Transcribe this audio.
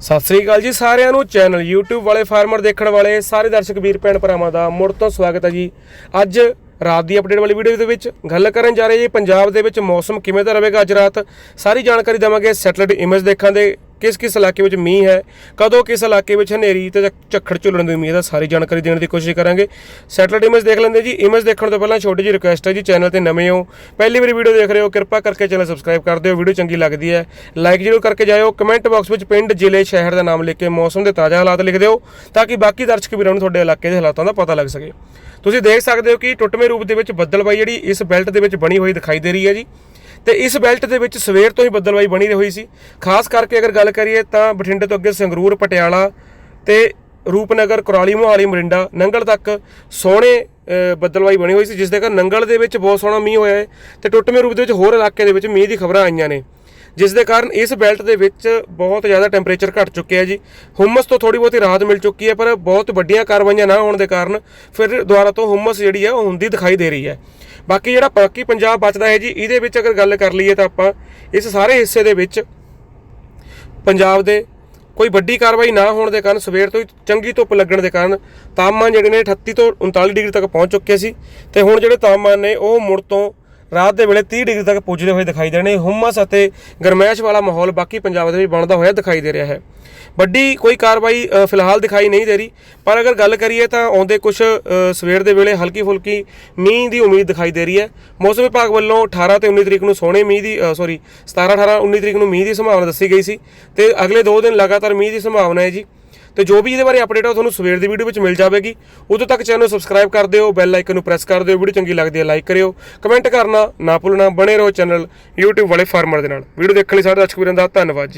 ਸਤਿ ਸ੍ਰੀ ਅਕਾਲ ਜੀ ਸਾਰਿਆਂ ਨੂੰ। ਚੈਨਲ YouTube ਵਾਲੇ ਫਾਰਮਰ ਦੇਖਣ ਵਾਲੇ ਸਾਰੇ ਦਰਸ਼ਕ ਵੀਰ ਭੈਣ ਭਰਾਵਾਂ ਦਾ ਮੁੜ ਤੋਂ ਸਵਾਗਤ ਹੈ ਜੀ। ਅੱਜ ਰਾਤ ਦੀ ਅਪਡੇਟ ਵਾਲੀ ਵੀਡੀਓ ਦੇ ਵਿੱਚ ਗੱਲ ਕਰਨ ਜਾ ਰਹੇ ਜੀ। ਪੰਜਾਬ ਦੇ ਵਿੱਚ ਮੌਸਮ ਕਿਵੇਂ ਦਾ ਰਹੇਗਾ ਅੱਜ ਰਾਤ? ਸਾਰੀ ਜਾਣਕਾਰੀ ਦੇਵਾਂਗੇ। ਸੈਟਲਾਈਟ ਇਮੇਜ ਦੇਖਾਂ ਦੇ ਕਿਸ ਕਿਸ ਇਲਾਕੇ ਵਿੱਚ ਮੀਂਹ ਹੈ, ਕਦੋਂ ਕਿਸ ਇਲਾਕੇ ਵਿੱਚ ਹਨੇਰੀ ਤੇ ਝੱਖੜ ਝੁੱਲਣ ਦੀ ਉਮੀਦ ਹੈ, ਸਾਰੀ ਜਾਣਕਾਰੀ ਦੇਣ ਦੀ ਕੋਸ਼ਿਸ਼ ਕਰਾਂਗੇ। ਸੈਟਲਾਈਟ ਇਮੇਜ ਦੇਖ ਲੈਂਦੇ ਜੀ ਇਮੇਜ ਦੇਖਣ ਤੋਂ ਪਹਿਲਾਂ ਛੋਟੀ ਜਿਹੀ ਰਿਕੁਐਸਟ ਹੈ ਜੀ ਚੈਨਲ ਤੇ ਨਵੇਂ ਹੋ, ਪਹਿਲੀ ਵਾਰੀ ਵੀਡੀਓ ਦੇਖ ਰਹੇ ਹੋ, ਕਿਰਪਾ ਕਰਕੇ ਚੈਨਲ ਸਬਸਕ੍ਰਾਈਬ ਕਰ ਦਿਓ ਵੀਡੀਓ ਚੰਗੀ ਲੱਗਦੀ ਹੈ ਲਾਈਕ ਜ਼ਰੂਰ ਕਰਕੇ ਜਾਇਓ ਕਮੈਂਟ ਬਾਕਸ ਵਿੱਚ ਪਿੰਡ, ਜ਼ਿਲ੍ਹੇ, ਸ਼ਹਿਰ ਦਾ ਨਾਮ ਲਿਖ ਕੇ ਮੌਸਮ ਦੇ ਤਾਜ਼ਾ ਹਾਲਾਤ ਲਿਖ ਦਿਓ, ਤਾਂ ਕਿ ਬਾਕੀ ਦਰਸ਼ਕ ਵੀਰਾਂ ਨੂੰ ਤੁਹਾਡੇ ਇਲਾਕੇ ਦੇ ਹਾਲਾਤਾਂ ਦਾ ਪਤਾ ਲੱਗ ਸਕੇ। ਤੁਸੀਂ ਦੇਖ ਸਕਦੇ ਹੋ ਕਿ ਟੁੱਟਵੇਂ ਰੂਪ ਦੇ ਵਿੱਚ ਬੱਦਲਬਾਈ ਜਿਹੜੀ ਇਸ ਬੈਲਟ ਦੇ ਵਿੱਚ ਬਣੀ ਹੋਈ ਦਿਖਾਈ ਦੇ ਰਹੀ ਹੈ ਜੀ। ਤੇ ਇਸ ਬੈਲਟ ਦੇ ਵਿੱਚ ਸਵੇਰ ਤੋਂ ਹੀ ਬੱਦਲਬਾਈ ਬਣੀ ਹੋਈ ਸੀ। ਖਾਸ ਕਰਕੇ ਅਗਰ ਗੱਲ ਕਰੀਏ ਤਾਂ ਬਠਿੰਡੇ ਤੋਂ ਅੱਗੇ ਸੰਗਰੂਰ ਪਟਿਆਲਾ ਤੇ ਰੂਪਨਗਰ ਕੁਰਾਲੀ ਮੋਹਾਲੀ ਮਰਿੰਡਾ ਨੰਗਲ ਤੱਕ ਸੋਹਣੇ ਅ, ਬਣੀ ਹੋਈ ਸੀ ਜਿਸ ਦੇ ਕਾਰਨ ਨੰਗਲ ਦੇ ਵਿੱਚ ਬਹੁਤ ਸੋਹਣਾ ਮੀਂਹ ਹੋਇਆ ਹੈ ਤੇ ਟੁੱਟਵੇਂ ਰੂਪ ਦੇ ਵਿੱਚ ਹੋਰ ਇਲਾਕੇ ਦੇ ਵਿੱਚ ਮੀਂਹ ਦੀ ਖਬਰਾਂ ਆਈਆਂ ਨੇ। ਜਿਸ ਦੇ ਕਾਰਨ ਇਸ ਬੈਲਟ ਦੇ ਵਿੱਚ ਬਹੁਤ ਜ਼ਿਆਦਾ ਟੈਂਪਰੇਚਰ ਘਟ ਚੁੱਕਿਆ ਜੀ। ਹੁਮਸ ਤੋਂ ਥੋੜੀ ਬਹੁਤੀ ਰਾਹਤ ਮਿਲ ਚੁੱਕੀ ਹੈ ਪਰ ਬਹੁਤ ਵੱਡੀਆਂ ਕਾਰਵਾਈਆਂ ਨਾ ਹੋਣ ਦੇ ਕਾਰਨ ਫਿਰ ਦੁਬਾਰਾ ਤੋਂ ਹੁਮਸ ਜਿਹੜੀ ਹੈ ਉਹ ਹੁੰਦੀ ਦਿਖਾਈ ਦੇ ਰਹੀ ਹੈ ਬਾਕੀ ਜਿਹੜਾ ਬਾਕੀ ਪੰਜਾਬ ਬਚਦਾ ਹੈ ਜੀ, ਇਹਦੇ ਵਿੱਚ ਅਗਰ ਗੱਲ ਕਰ ਲਈਏ ਤਾਂ ਆਪਾਂ ਇਸ ਸਾਰੇ ਹਿੱਸੇ ਦੇ ਵਿੱਚ ਪੰਜਾਬ ਦੇ ਕੋਈ ਵੱਡੀ ਕਾਰਵਾਈ ਨਾ ਹੋਣ ਦੇ ਕਾਰਨ, ਸਵੇਰ ਤੋਂ ਹੀ ਚੰਗੀ ਧੁੱਪ ਲੱਗਣ ਦੇ ਕਾਰਨ ਤਾਪਮਾਨ ਜਿਹੜੇ ਨੇ 38 ਤੋਂ 39 ਡਿਗਰੀ ਤੱਕ ਪਹੁੰਚ ਚੁੱਕੇ ਸੀ। ਤੇ ਹੁਣ ਜਿਹੜੇ ਤਾਪਮਾਨ ਨੇ, ਉਹ ਮੁੜ ਤੋਂ ਰਾਤ ਦੇ ਵੇਲੇ 30 ਡਿਗਰੀ ਤੱਕ ਪੁੱਜਦੇ ਹੋਏ ਦਿਖਾਈ ਦੇਣੇ ਹੁਮਸ ਅਤੇ ਗਰਮੈਸ਼ ਵਾਲਾ ਮਾਹੌਲ ਬਾਕੀ ਪੰਜਾਬ ਦੇ ਵਿੱਚ ਬਣਦਾ ਹੋਇਆ ਦਿਖਾਈ ਦੇ ਰਿਹਾ ਹੈ। ਵੱਡੀ ਕੋਈ ਕਾਰਵਾਈ ਫਿਲਹਾਲ ਦਿਖਾਈ ਨਹੀਂ ਦੇ ਰਹੀ। ਪਰ ਅਗਰ ਗੱਲ ਕਰੀਏ ਤਾਂ ਆਉਂਦੇ ਕੁਝ ਸਵੇਰ ਦੇ ਵੇਲੇ ਹਲਕੀ ਫੁਲਕੀ ਮੀਂਹ ਦੀ ਉਮੀਦ ਦਿਖਾਈ ਦੇ ਰਹੀ ਹੈ। ਮੌਸਮ ਵਿਭਾਗ ਵੱਲੋਂ 18 ਤੇ 19 ਤਰੀਕ ਨੂੰ ਸੋਹਣੇ ਮੀਂਹ ਦੀ ਸੌਰੀ 17 18 19 ਤਰੀਕ ਨੂੰ ਮੀਂਹ ਦੀ ਸੰਭਾਵਨਾ ਦੱਸੀ ਗਈ ਸੀ ਤੇ ਅਗਲੇ 2 ਦਿਨ ਲਗਾਤਾਰ ਮੀਂਹ ਦੀ ਸੰਭਾਵਨਾ ਹੈ ਜੀ। ਤੇ ਜੋ ਵੀ ਇਹਦੇ ਬਾਰੇ ਅਪਡੇਟ ਆ ਉਹ ਤੁਹਾਨੂੰ ਸਵੇਰ ਦੀ ਵੀਡੀਓ ਵਿੱਚ ਮਿਲ ਜਾਵੇਗੀ। ਉਦੋਂ ਤੱਕ ਚੈਨਲ ਨੂੰ ਸਬਸਕ੍ਰਾਈਬ ਕਰ ਦਿਓ ਬੈਲ ਆਈਕਨ ਨੂੰ ਪ੍ਰੈਸ ਕਰ ਦਿਓ ਵੀਡੀਓ ਚੰਗੀ ਲੱਗਦੀ ਹੈ ਲਾਈਕ ਕਰਿਓ। ਕਮੈਂਟ ਕਰਨਾ ਨਾ ਭੁੱਲਣਾ, ਬਣੇ ਰਹੋ ਚੈਨਲ YouTube ਵਾਲੇ ਫਾਰਮਰ ਦੇ ਨਾਲ। ਵੀਡੀਓ ਦੇਖਣ ਲਈ ਸਾਰੇ ਦਰਸ਼ਕ ਵੀਰਾਂ ਦਾ ਧੰਨਵਾਦ ਜੀ।